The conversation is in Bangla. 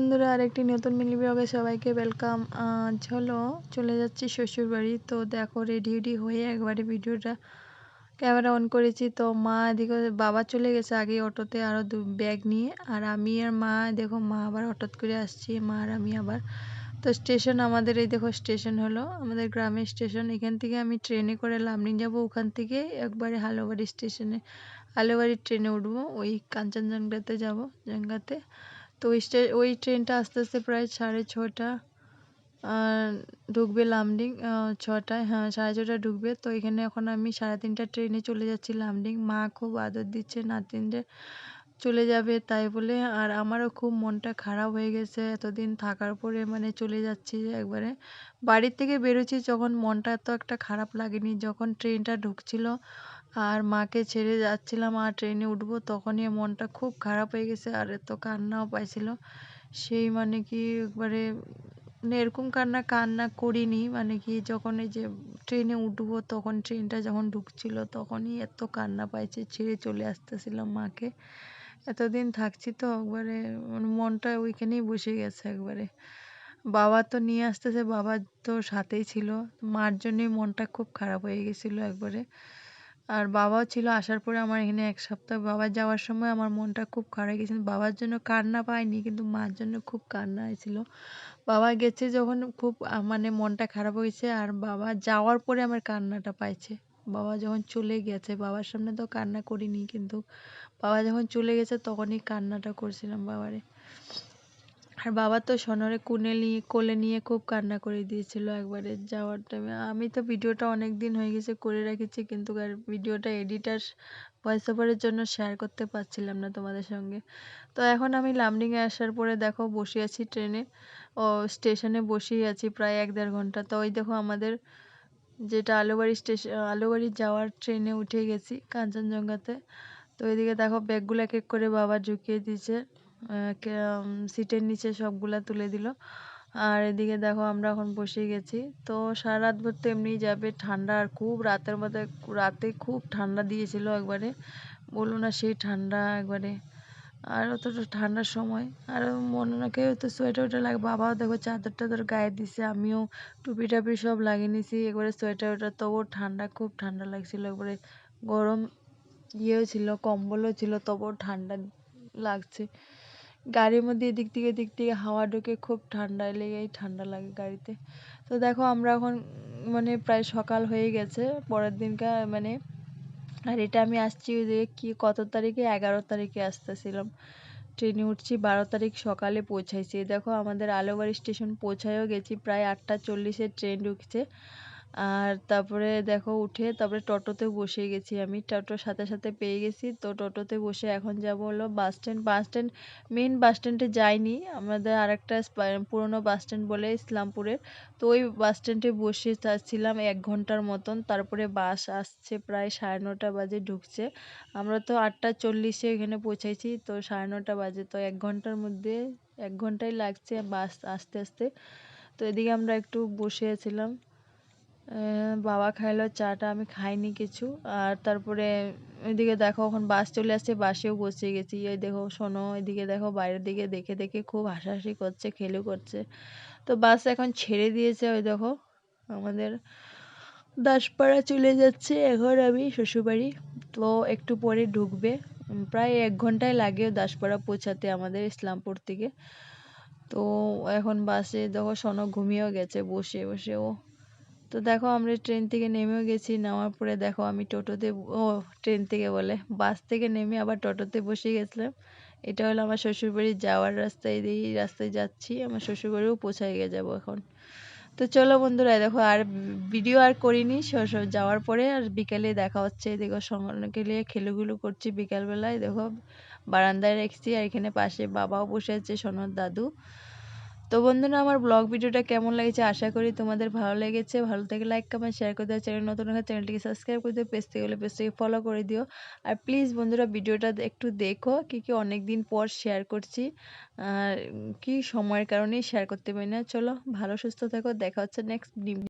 বন্ধুরা, আরেকটি নতুন মিনি ব্লগে সবাইকে ওয়েলকাম আজ হলো চলে যাচ্ছি শ্বশুর বাড়ি তো দেখো রেডি রেডি হয়ে একবারে ভিডিওটা ক্যামেরা অন করেছি। তো মা এদিকে, বাবা চলে গেছে আগে অটোতে আরও দু ব্যাগ নিয়ে। আর আমি আর মা, দেখো, মা আবার হঠাৎ করে আসছি, মা আর আমি আবার। তো স্টেশন আমাদের, এই দেখো স্টেশন হলো আমাদের গ্রামের স্টেশন এখান থেকে আমি ট্রেনে করে লামডিং যাব। ওখান থেকে একবারে হালোবাড়ি স্টেশনে হালোবাড়ির ট্রেনে উঠবো। ওই কাঞ্চনজঙ্ঘাতে যাব, জঙ্ঘাতে। তো ওই ওই ট্রেনটা আস্তে আস্তে প্রায় সাড়ে ছটা ঢুকবে লামডিং ছটায় হ্যাঁ সাড়ে ছটায় ঢুকবে। তো এখানে এখন আমি সাড়ে তিনটা ট্রেনে চলে যাচ্ছি লামডিং। মা খুব আদর দিচ্ছে নাতিনদের চলে যাবে তাই বলে, আর আমারও খুব মনটা খারাপ হয়ে গেছে এতদিন থাকার পরে মানে চলে যাচ্ছি একবারে। বাড়ির থেকে বেরোচ্ছি যখন মনটা এত একটা খারাপ লাগেনি, যখন ট্রেনটা ঢুকছিল আর মাকে ছেড়ে যাচ্ছিলাম আর ট্রেনে উঠবো, তখনই মনটা খুব খারাপ হয়ে গেছে আর এত কান্নাও পাইছিল। সেই মানে কি একবারে মানে এরকম কান্না কান্না করিনি মানে কি যখন এই যে ট্রেনে উঠবো, তখন ট্রেনটা যখন ঢুকছিল, তখনই এত কান্না পাইছে, ছেড়ে চলে আসতেছিলাম মাকে। এতদিন থাকছি তো, একবারে মানে মনটা ওইখানেই বসে গেছে একবারে। বাবা তো নিয়ে আসতেছে, বাবা তো সাথেই ছিল, মার জন্যই মনটা খুব খারাপ হয়ে গেছিল একবারে। আর বাবাও ছিল আসার পরে আমার এখানে এক সপ্তাহ বাবা যাওয়ার সময় আমার মনটা খুব খারাপ গেছিল। বাবার জন্য কান্না পাইনি, কিন্তু মার জন্য খুব কান্না হয়েছিল। বাবা গেছে যখন খুব মানে মনটা খারাপ হয়েছে আর বাবা যাওয়ার পরে আমার কান্নাটা পাইছে। বাবা যখন চলে গেছে, বাবার সামনে তো কান্না করিনি, কিন্তু বাবা যখন চলে গেছে তখনই কান্নাটা করছিলাম বাবারে। আর বাবা তো সনরে কুনে নিয়ে, কোলে নিয়ে খুব কান্না করে দিয়েছিল একবারে যাওয়ার টাইমে আমি তো ভিডিওটা অনেক দিন হয়ে গেছে করে রেখেছি, কিন্তু আর ভিডিওটা এডিটার ভয়েস ওভারের জন্য শেয়ার করতে পারছিলাম না তোমাদের সঙ্গে। তো এখন আমি লামডিংয়ে আসার পরে দেখো বসে আছি ট্রেনে ও স্টেশনে বসেই আছি প্রায় এক দেড় ঘণ্টা। তো ওই দেখো আমাদের যেটা আলুবাড়ি স্টেশন আলুবাড়ি যাওয়ার ট্রেনে উঠে গেছি কাঞ্চনজঙ্ঘাতে। তো ওইদিকে দেখো ব্যাগগুলো এক এক করে বাবা ঢুকিয়ে দিয়েছে। সিটের নিচে সবগুলা তুলে দিল। আর এদিকে দেখো আমরা এখন বসে গেছি। তো সারা রাত ভর তো এমনিই যাবে। ঠান্ডা আর খুব রাতের মধ্যে, রাতে খুব ঠান্ডা দিয়েছিল একবারে। বলুন না সেই ঠান্ডা একবারে। আর অতটা ঠান্ডার সময়। আর মনে নাকে তো সোয়েটার ওয়েটার লাগে। বাবাও দেখো চাদর টাদর গায়ে দিছে। আমিও টুপি টাপি সব লাগিয়ে নিছি। একবারে সোয়েটার ওয়েটার। তবুও ঠান্ডা, খুব ঠান্ডা লাগছিল একবারে। গরম ইয়েও ছিল, কম্বলও ছিল। তবুও ঠান্ডা লাগছে। গাড়ির মধ্যে এদিক থেকে এদিক থেকে হাওয়া ঢুকে, খুব ঠান্ডা লেগেই ঠান্ডা লাগে গাড়িতে। তো দেখো আমরা এখন মানে প্রায় সকাল হয়ে গেছে, পরের দিনকার মানে আর এটা আমি আসছি যে কি, কত তারিখে? এগারো তারিখে আসতেছিলাম। ট্রেনে উঠছি, বারো তারিখ সকালে পৌঁছাইছি। দেখো আমাদের আলোবাড়ি স্টেশন পৌঁছায়ও গেছি, প্রায় আটটা চল্লিশে ট্রেন ঢুকছে। আর তারপরে দেখো উঠে তারপরে টোটোতে বসে গেছি আমি। টোটোর সাথে সাথে পেয়ে গেছি। তো টোটোতে বসে এখন যাব হলো bus stand bus stand main bus স্ট্যান্ডে যাইনি। আমাদের আরেকটা পুরনো বাস স্ট্যান্ড বলে ইসলামপুরের। তো ওই বাস স্ট্যান্ডে বসে ছিলাম এক ঘণ্টার মতন। তারপরে বাস আসছে প্রায় সাড়ে নটা বাজে ঢুকছে। আমরা তো আটটা চল্লিশে এখানে পৌঁছেছি তো সাড়ে নটা বাজে। তো এক ঘণ্টার মধ্যে, এক ঘন্টাই লাগছে বাস আসতে আসতে। তো এদিকে আমরা একটু বসে ছিলাম বাবা খাইলো, চাটা আমি খাইনি কিছু। আর তারপরে এদিকে দেখো, এখন বাস চলে আসছে, বাসেও বসে গেছি। এই দেখো, শোনো, এদিকে দেখো, বাইরের দিকে দেখে দেখে খুব হাসাহাসি করছে, খেলু করছে। তো বাস এখন ছেড়ে দিয়েছে, ওই দেখো, আমাদের দাসপাড়া চলে যাচ্ছে, এখন আমি শ্বশুরবাড়ি। তো একটু পরে ঢুকবে। প্রায় এক ঘন্টায় লাগে দাসপাড়া পৌঁছাতে আমাদের ইসলামপুর থেকে। তো এখন বাসে দেখো, শোনো, ঘুমিয়েও গেছে, বসে বসে ও তো দেখো আমরা ট্রেন থেকে নেমেও গেছি, নামার পরে দেখো আমি টোটোতে ও ট্রেন থেকে বলে। বাস থেকে নেমে আবার টোটোতে বসে গেছিলাম। এটা হলো আমার শ্বশুরবাড়ি যাওয়ার রাস্তায় এই রাস্তায় যাচ্ছি। আমার শ্বশুরবাড়িও পৌঁছায় গিয়ে যাব এখন। তো চলো বন্ধুরা দেখো আর ভিডিও আর করিনি। যাওয়ার পরে আর বিকেলে দেখা হচ্ছে। দেখো সঙ্গে নিয়ে খেলুগুলো করছি বিকালবেলায়। দেখো বারান্দায় রেখেছি আর এখানে পাশে বাবাও বসে আছে, সোনার দাদু। তো বন্ধুরা, আমার ব্লগ ভিডিওটা কেমন লেগেছে আশা করি তোমাদের ভালো লেগেছে। ভালো থেকে লাইক কমেন্ট শেয়ার করে দেওয়া চ্যানেল নতুন হলে চ্যানেলটিকে সাবস্ক্রাইব করে দিও। পেজ থেকে হলে পেজটিকে ফলো করে দিও। আর প্লিজ বন্ধুরা, ভিডিওটা একটু দেখো কি কি অনেক দিন পর শেয়ার করছি। আর কি সময়ের কারণেই শেয়ার করতে পারি না। চলো, ভালো, সুস্থ থাকো। দেখা হচ্ছে নেক্সট